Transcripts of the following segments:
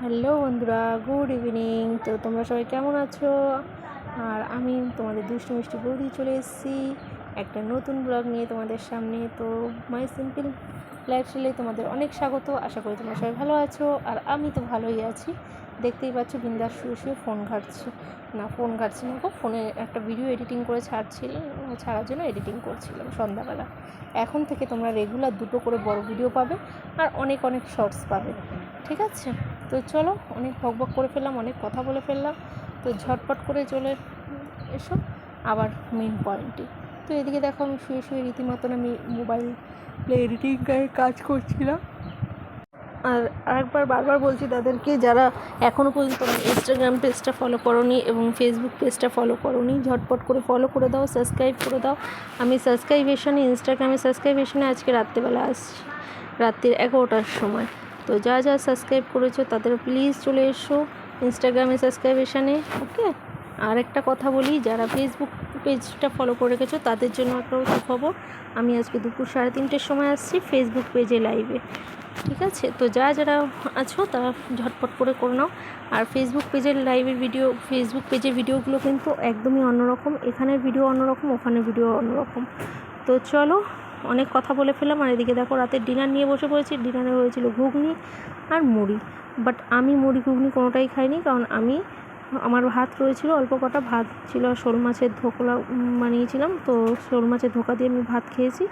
Hello বন্ধুরা, good evening. তো তোমরা সবাই কেমন আছো? আর আমি তোমাদের দুষ্টু মিষ্টি বৌদি চলে এসেছি একটা নতুন ব্লগ নিয়ে তোমাদের সামনে। তো মাই সিম্পল লাইফস্টাইলে তোমাদের অনেক স্বাগত। আশা করি তোমরা সবাই ভালো আছো। আর আমি তো ভালোই আছি। দেখতেই পাচ্ছ বিন্দাস শুয়ে শুয়ে ফোন ঘাটছি। না ফোন ঘাটছি না গো ফোনে একটা ভিডিও এডিটিং করে ছাড়ছিল ছাড়ার জন্য এডিটিং করছিলাম সন্ধ্যাবেলা। এখন থেকে তোমরা রেগুলার দুটো করে বড় ভিডিও পাবে, আর অনেক অনেক শর্টস পাবে। ঠিক আছে? তো চলো, অনেক বক করে ফেললাম, অনেক কথা বলে ফেললাম। তো ঝটপট করে চলে এসো আবার মেন পয়েন্টে তো এদিকে দেখো, আমি শুয়ে শুয়ে রীতিমতন আমি মোবাইল প্লে এডিটিং কাজ করছিলাম। আর আরেকবার বারবার বলছি তাদেরকে, যারা এখনও পর্যন্ত ইনস্টাগ্রাম পেজটা ফলো করনি এবং ফেসবুক পেজটা ফলো করনি, ঝটপট করে ফলো করে দাও সাবস্ক্রাইব করে দাও। আমি সাবস্ক্রাইবেশনে ইনস্টাগ্রামে সাবস্ক্রাইবেশনে আজকে রাত্রেবেলা আসছি, রাত্রির এগারোটার সময়। তো যা যা সাবস্ক্রাইব করেছ তাদের প্লিজ চলে এসো ইনস্টাগ্রামে সাবস্ক্রাইবেশানে ওকে আর একটা কথা বলি, যারা ফেসবুক পেজটা ফলো করে রেখেছো, তাদের জন্য একটা খবর, আমি আজকে দুপুর সাড়ে তিনটের সময় আসছি ফেসবুক পেজে লাইভে ঠিক আছে? তো যা যারা আছো, তারা ঝটপট করে করে নাও। আর ফেসবুক পেজের লাইভের ভিডিও ফেসবুক পেজের ভিডিওগুলো কিন্তু একদমই অন্যরকম, এখানের ভিডিও অন্যরকম, ওখানের ভিডিও অন্যরকম। তো চলো অনেক কথা বলে ফেললাম আর এদিকে দেখো রাতের ডিনার নিয়ে বসে পড়েছি। ডিনারে হয়েছিল ঘুগনি আর মুড়ি। বাট আমি মুড়ি, ঘুগনি কোনোটাই খাইনি কারণ আমি, আমার ভাত রয়েছিল অল্প কটা। ভাত ছিল শোল মাছের ধোকলা বানিয়েছিলাম, তো শোল মাছের ধোকা দিয়ে আমি ভাত খেয়েছি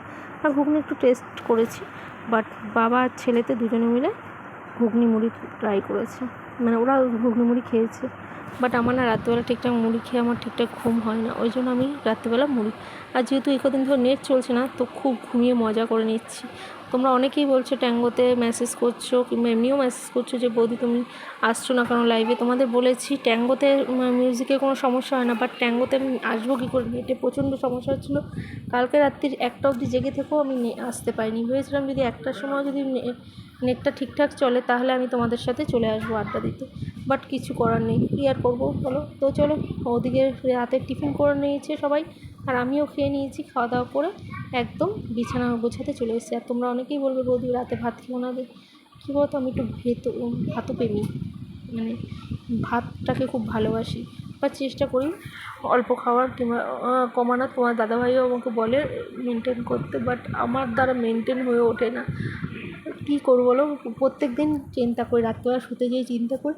আর ঘুগনি একটু টেস্ট করেছি। বাট বাবা আর ছেলেতে দুজনে মিলে ঘুগনি মুড়ি ট্রাই করেছে। মানে ওরা ঘুগনি মুড়ি খেয়েছে। বাট আমার না রাত্রিবেলা ঠিকঠাক মুড়ি খেয়ে আমার ঠিকঠাক ঘুম হয় না, ওই জন্য আমি রাত্রিবেলা মুড়ি। আর যেহেতু এই কদিন ধরে নেট চলছে না, তো খুব ঘুমিয়ে মজা করে নিচ্ছি। তোমরা অনেকেই বলছো ট্যাঙ্গোতে মেসেজ করছ কিংবা এমনিও মেসেজ করছ যে, বৌদি, তুমি আসছো না কারণ লাইভে তোমাদের বলেছি, ট্যাঙ্গোতে মিউজিকের কোনো সমস্যা হয় না বাট ট্যাঙ্গোতে আমি আসব কী করে? নেটে প্রচণ্ড সমস্যা হচ্ছিল। কালকে রাত্রির একটা অবধি জেগে থেকেও আমি আসতে পারিনি। ভেবেছিলাম যদি একটার সময় যদি নেটটা ঠিকঠাক চলে, তাহলে আমি তোমাদের সাথে চলে আসব আড্ডা দিতে। বাট কিছু করার নেই। কী আর করব বলো? তো চলো, ওদিকে রাতের টিফিন করে নিয়েছে সবাই। আর আমিও খেয়ে নিয়েছি খাওয়া দাওয়া করে একদম বিছানা গোছাতে চলে এসেছি। আর তোমরা অনেকেই বলবে, বৌদি রাতে ভাত খেও না কী বলতো, আমি একটু ভেত ভাতপ্রেমী মানে ভাতটাকে খুব ভালোবাসি। বা চেষ্টা করি অল্প খাওয়ার কিংবা কমানোর। তোমার দাদাভাইও আমাকে বলে মেনটেন করতে বাট আমার দ্বারা মেনটেন হয়ে ওঠে না। কী করব বলো? প্রত্যেক দিন চিন্তা করি, রাত্রিবেলা শুতে যেয়ে চিন্তা করি।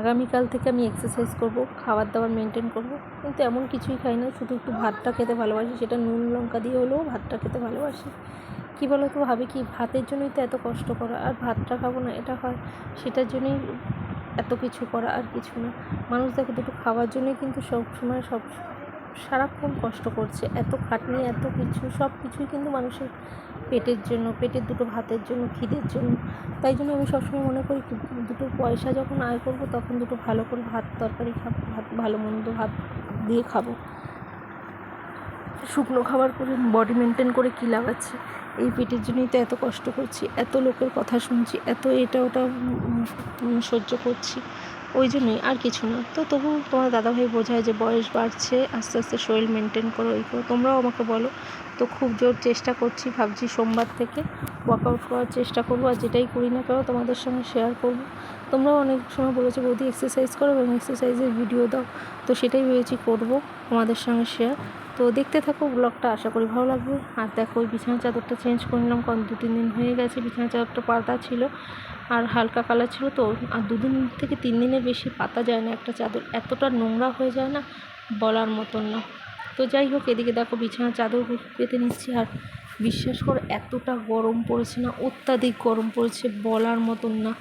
আগামীকাল থেকে আমি এক্সারসাইজ করব খাবার দাবার মেনটেন করব। কিন্তু এমন কিছুই খাই না, শুধু একটু ভাতটা খেতে ভালোবাসি। সেটা নুন, লঙ্কা দিয়ে হলেও ভাতটা খেতে ভালোবাসি। কী বলো তো ভাবি, কি ভাতের জন্যই তো এত কষ্ট করা? আর ভাতটা খাব না, এটা হয়। সেটার জন্যই এত কিছু করা আর কিছু না। মানুষ দেখে, দুটো খাওয়ার জন্যই কিন্তু সব সময় সব সারাক্ষণ কষ্ট করছে। এত খাটনি, এত কিছু সব কিছুই কিন্তু মানুষের পেটের জন্য, পেটের দুটো ভাতের জন্য, খিদের জন্য। তাই জন্য আমি সবসময় মনে করি দুটো পয়সা যখন আয় করব, তখন দুটো ভালো করে ভাত তরকারি খাব, ভাত, ভালো মন্দ ভাত দিয়ে খাব। শুকনো খাবার করে বডি মেনটেন করে কী লাভ আছে? এই পেটের জন্যই তো এত কষ্ট করছি, এত লোকের কথা শুনছি, এত এটা ওটা সহ্য করছি। ওই জন্যই আর কিছু না। তো তবু তোমার দাদাভাই বোঝায় যে বয়স বাড়ছে, আস্তে আস্তে শরীর মেনটেন করো, এই করো। তোমরাও আমাকে বলো। তো খুব জোর চেষ্টা করছি, ভাবছি সোমবার থেকে ওয়ার্কআউট করার চেষ্টা করব। আর যেটাই করি না কেন, তোমাদের সঙ্গে শেয়ার করব। তোমরাও অনেক সময় বলেছ, বৌদি এক্সারসাইজ করো এবং এক্সারসাইজের ভিডিও দাও। তো সেটাই ভেবেছি করব, তোমাদের সঙ্গে শেয়ার তো দেখতে থাকো ব্লগটা আশা করি ভালো লাগবে। আর দেখো, ওই বিছানার চাদরটা চেঞ্জ করে নিলাম, কারণ দু, তিন দিন হয়ে গেছে বিছানার চাদরটা পাতা ছিল আর হালকা কালার ছিল তো। আর দুদিন থেকে তিন দিনের বেশি পাতা যায় না একটা চাদর, এতটা নোংরা হয়ে যায় না, বলার মতন না। তো যাই হোক, এদিকে দেখো বিছানার চাদর পেতে নিচ্ছি আর বিশ্বাস করো, এতটা গরম পড়েছে না, অত্যাধিক গরম পড়েছে, বলার মতন না।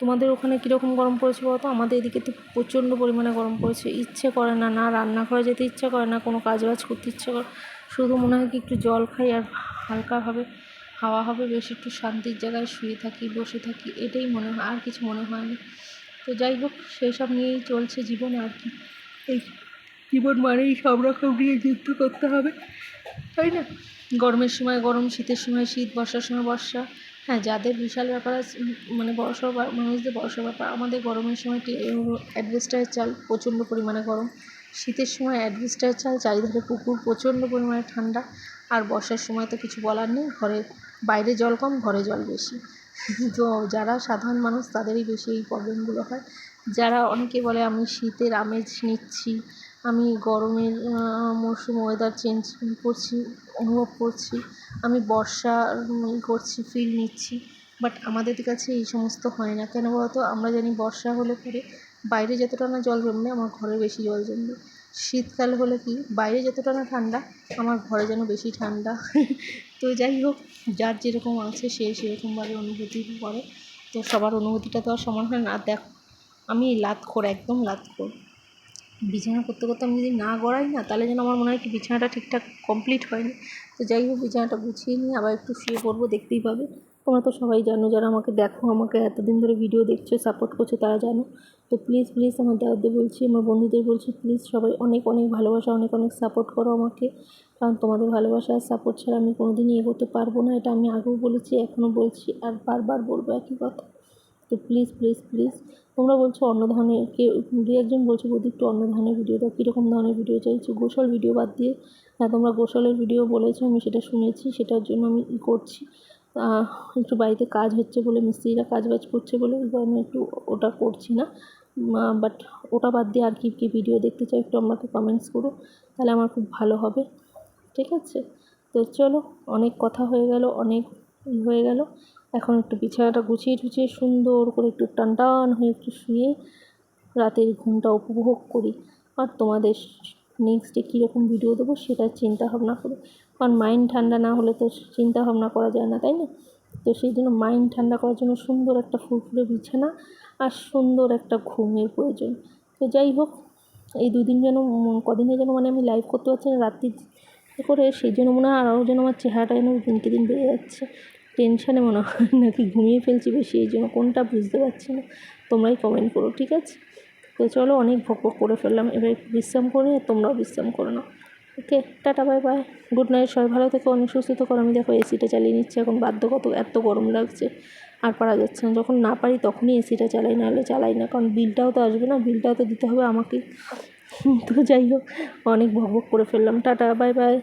তোমাদের ওখানে কীরকম গরম পড়েছে বলো তো? আমাদের এদিকে তো প্রচণ্ড পরিমাণে গরম পড়েছে। ইচ্ছে করে না না রান্নাঘরে যেতে ইচ্ছা করে না, কোনো কাজ বাজ করতে ইচ্ছে করে শুধু মনে হয় কি একটু জল খাই আর হালকাভাবে হাওয়া হবে, বেশ একটু শান্তির জায়গায় শুয়ে থাকি, বসে থাকি, এটাই মনে হয়, আর কিছু মনে হয় না। তো যাই হোক সেই সব নিয়েই চলছে জীবন আর কি। এই জীবন মানেই সব রকম নিয়ে যুদ্ধ করতে হবে, তাই না? গরমের সময় গরম, শীতের সময় শীত, বর্ষার সময় বর্ষা। হ্যাঁ যাদের বিশাল ব্যাপার আছে মানে বড়সড় মানুষদের বড়সড় ব্যাপার, আমাদের গরমের সময় অ্যাডভেস্টারের চাল প্রচণ্ড পরিমাণে গরম। শীতের সময় অ্যাডভেস্টারের চাল, চারিধারে পুকুর, প্রচণ্ড পরিমাণে ঠান্ডা। আর বর্ষার সময় তো কিছু বলার নেই, ঘরে বাইরে জল কম, ঘরে জল বেশি। তো যারা সাধারণ মানুষ, তাদেরই বেশি এই প্রবলেমগুলো হয়। যারা অনেকে বলে, আমি শীতের আমেজ নিচ্ছি আমি গরমের মরশুম ওয়েদার চেঞ্জ করছি, অনুভব করছি। আমি বর্ষা করছি ফিল নিচ্ছি। বাট আমাদের কাছে এই সমস্ত হয় না। কেন বলতো? আমরা জানি বর্ষা হলে পরে বাইরে যতটা না জল জমবে, আমার ঘরে বেশি জল জমবে। শীতকাল হলে কি? বাইরে যতটা না ঠান্ডা, আমার ঘরে যেন বেশি ঠান্ডা। তো যাই হোক, যার যেরকম আছে, সে সেরকমভাবে অনুভূতি করে। তো সবার অনুভূতিটা তো আর সমান হয় না। দেখো, আমি লাতখোর, একদম লাতখোর। বিছানা করতে করতে আমি যদি না গড়াই না, তাহলে যেন আমার মনে হয় কি বিছানাটা ঠিকঠাক কমপ্লিট হয়নি। তো যাই হোক, বিছানাটা গুছিয়ে নিয়ে আবার একটু শুয়ে পড়ব, দেখতেই পাবে। তোমরা তো সবাই জানো, যারা আমাকে দেখো, আমাকে এতদিন ধরে ভিডিও দেখছ সাপোর্ট করছ, তারা জানো। তো প্লিজ প্লিজ আমার দাদাদের বলছি, আমার বন্ধুদের বলছি প্লিজ সবাই অনেক অনেক ভালোবাসা, অনেক অনেক সাপোর্ট করো আমাকে। কারণ তোমাদের ভালোবাসা আর সাপোর্ট ছাড়া আমি কোনো দিনই এগোতে পারব না, এটা আমি আগেও বলেছি, এখনও বলছি, আর বারবার বলব একই কথা। তো প্লিজ প্লিজ প্লিজ তোমরা বলছো অন্য ধরনের, কেউ, দু একজন বলছো বৌদি একটু অন্য ধরনের ভিডিও দাও, কীরকম ধরনের ভিডিও চাইছো? গোসল ভিডিও বাদ দিয়ে হ্যাঁ তোমরা গোসলের ভিডিও বলেছ, আমি সেটা শুনেছি, সেটার জন্য আমি করছি। একটু বাড়িতে কাজ হচ্ছে বলে, মিস্ত্রিরা কাজ বাজ করছে বলে আমি একটু ওটা করছি না। বাট ওটা বাদ দিয়ে আর কী কী ভিডিও দেখতে চাও একটু আমাকে কমেন্টস করো, তাহলে আমার খুব ভালো হবে। ঠিক আছে? তো চলো, অনেক কথা হয়ে গেল, অনেক হয়ে গেল। এখন একটু বিছানাটা গুছিয়ে টুছিয়ে সুন্দর করে একটু টান টান হয়ে একটু শুয়ে রাতের ঘুমটা উপভোগ করি। আর তোমাদের নেক্সটে কীরকম ভিডিও দেবো সেটা চিন্তা ভাবনা করি। কারণ মাইন্ড ঠান্ডা না হলে তো চিন্তা ভাবনা করা যায় না, তাই না? তো সেই জন্য মাইন্ড ঠান্ডা করার জন্য সুন্দর একটা ফুরফুরে বিছানা আর সুন্দর একটা ঘুমের প্রয়োজন। তো যাই হোক, এই দুদিন যেন কদিনে যেন মানে আমি লাইভ করতে পারছি না, রাত্রি করে সেই জন্য মনে হয় আরও যেন আমার চেহারাটা যেন দিনকে দিন বেড়ে যাচ্ছে। টেনশানে মনে হয় নাকি ঘুমিয়ে ফেলছি বেশি এই জন্য কোনটা বুঝতে পারছি না। তোমরাই কমেন্ট করো, ঠিক আছে? তো চলো অনেক ভক করে ফেললাম। এবার বিশ্রাম করে তোমরাও বিশ্রাম করো না okay tata bye bye good night সবাই ভালো থেকে, অনেক সুস্থ থেকো। আমি দেখো এসিটা চালিয়ে নিচ্ছি। এখন বাধ্যগত এত গরম লাগছে। আর পারা যাচ্ছে না। যখন না পারি তখনই এসিটা চালাই, নাহলে চালাই না। কারণ বিলটাও তো আসবে না। বিলটাও তো দিতে হবে আমাকে। তো যাই হোক, অনেক ভক করে ফেললাম। Tata bye by